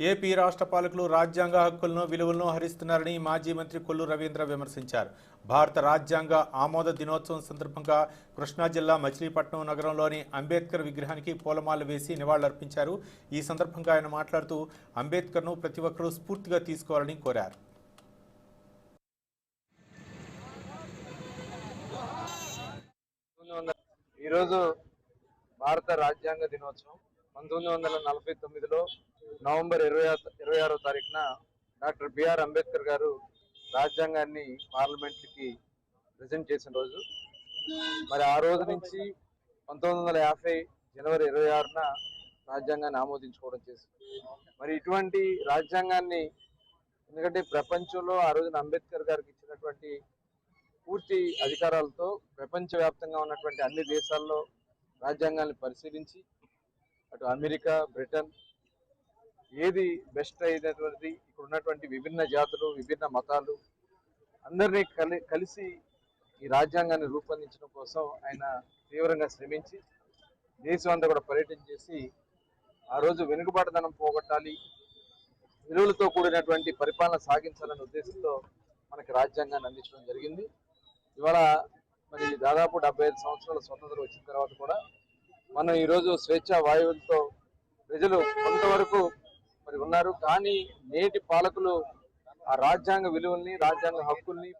AP రాష్ట్ర పాలకులు రాజ్యాంగ హక్కులను విలువలను హరిస్తున్నారని మాజీ మంత్రి కొల్లు రవీంద్ర విమర్శించారు. భారత రాజ్యాంగ ఆమోద దినోత్సవం సందర్భంగా కృష్ణా జిల్లా మచిలీపట్నం నగరంలోని అంబేద్కర్ విగ్రహానికి పూలమాల వేసి నివాళులర్పించారు. ఈ సందర్భంగా ఆయన మాట్లాడుతూ అంబేద్కర్ను ప్రతి ఒక్కరూ స్ఫూర్తిగా తీసుకోవాలని కోరారు. ఈరోజు భారత రాజ్యాంగ దినోత్సవం పంతొమ్మిది వందల నలభై తొమ్మిదిలో నవంబర్ ఇరవై ఇరవై ఆరో తారీఖున డాక్టర్ బిఆర్ అంబేద్కర్ గారు రాజ్యాంగాన్ని పార్లమెంట్కి ప్రజెంట్ చేసిన రోజు. మరి ఆ రోజు నుంచి పంతొమ్మిది వందల యాభై జనవరి ఇరవై ఆరున రాజ్యాంగాన్ని ఆమోదించుకోవడం చేసింది. మరి ఇటువంటి రాజ్యాంగాన్ని ఎందుకంటే ప్రపంచంలో ఆ రోజున అంబేద్కర్ గారికి ఇచ్చినటువంటి పూర్తి అధికారాలతో ప్రపంచవ్యాప్తంగా ఉన్నటువంటి అన్ని దేశాల్లో రాజ్యాంగాన్ని పరిశీలించి అటు అమెరికా బ్రిటన్ ఏది బెస్ట్ అయినటువంటిది ఇక్కడ ఉన్నటువంటి విభిన్న జాతులు విభిన్న మతాలు అందరినీ కలి కలిసి ఈ రాజ్యాంగాన్ని రూపొందించడం కోసం ఆయన తీవ్రంగా శ్రమించి దేశం అంతా కూడా పర్యటన చేసి ఆ రోజు వెనుకబాటుదనం పోగొట్టాలి విలువలతో కూడినటువంటి పరిపాలన సాగించాలనే ఉద్దేశంతో మనకి రాజ్యాంగాన్ని అందించడం జరిగింది. ఇవాళ మరి దాదాపు డెబ్బై ఐదు సంవత్సరాల స్వతంత్రం వచ్చిన తర్వాత కూడా మనం ఈరోజు స్వేచ్ఛ వాయువులతో ప్రజలు కొంతవరకు మరి ఉన్నారు. కానీ నేటి పాలకులు ఆ రాజ్యాంగ విలువల్ని రాజ్యాంగ హక్కుల్ని